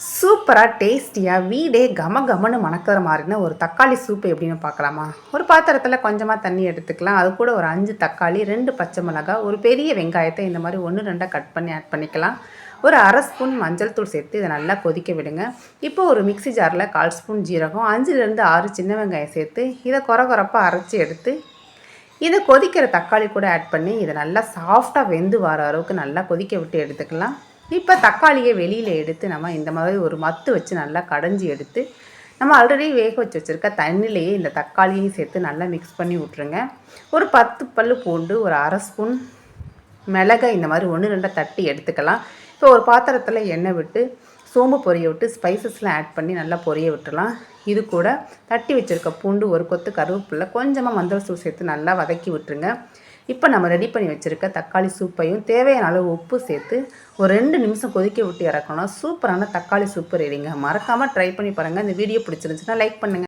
சூப்பராக டேஸ்டியாக வீடே கம கமன்னு மணக்கிற மாதிரின ஒரு தக்காளி சூப்பு எப்படின்னு பார்க்கலாமா? ஒரு பாத்திரத்தில் கொஞ்சமாக தண்ணி எடுத்துக்கலாம். அது கூட ஒரு அஞ்சு தக்காளி ரெண்டு பச்சை மிளகாய் ஒரு பெரிய வெங்காயத்தை இந்த மாதிரி ஒன்று ரெண்டாக கட் பண்ணி ஆட் பண்ணிக்கலாம். ஒரு அரை ஸ்பூன் மஞ்சள் தூள் சேர்த்து இதை நல்லா கொதிக்க விடுங்க. இப்போ ஒரு மிக்ஸி ஜாரில் கால் ஸ்பூன் ஜீரகம் அஞ்சுலேருந்து ஆறு சின்ன வெங்காயம் சேர்த்து இதை குற குறப்பாக அரைச்சி எடுத்து இதை கொதிக்கிற தக்காளி கூட ஆட் பண்ணி இதை நல்லா சாஃப்டாக வெந்து வர அளவுக்கு நல்லா கொதிக்க விட்டு எடுத்துக்கலாம். இப்போ தக்காளியை வெளியில் எடுத்து நம்ம இந்த மாதிரி ஒரு மத்து வச்சு நல்லா கடைஞ்சி எடுத்து நம்ம ஆல்ரெடி வேக வச்சு வச்சுருக்க தண்ணிலேயே இந்த தக்காளியையும் சேர்த்து நல்லா மிக்ஸ் பண்ணி விட்ருங்க ஒரு பத்து பல்லு பூண்டு ஒரு அரை ஸ்பூன் மிளகை இந்த மாதிரி ஒன்று ரெண்டாக தட்டி எடுத்துக்கலாம். இப்போ ஒரு பாத்திரத்தில் எண்ணெய் விட்டு சோம்பு பொரிய விட்டு ஸ்பைசஸ்லாம் ஆட் பண்ணி நல்லா பொரிய விட்டுலாம் இது கூட தட்டி வச்சுருக்க பூண்டு ஒரு கொத்து கருவேப்பில்லை கொஞ்சமாக மஞ்சள் தூள் சேர்த்து நல்லா வதக்கி விட்டுருங்க. இப்போ நம்ம ரெடி பண்ணி வச்சுருக்க தக்காளி சூப்பையும் தேவையான அளவு உப்பு சேர்த்து ஒரு ரெண்டு நிமிஷம் கொதிக்க விட்டு இறக்கணும். சூப்பரான தக்காளி சூப்பு ரெடிங்க மறக்காமல் ட்ரை பண்ணி பாருங்கள் இந்த வீடியோ பிடிச்சிருந்துச்சுன்னா லைக் பண்ணுங்கள்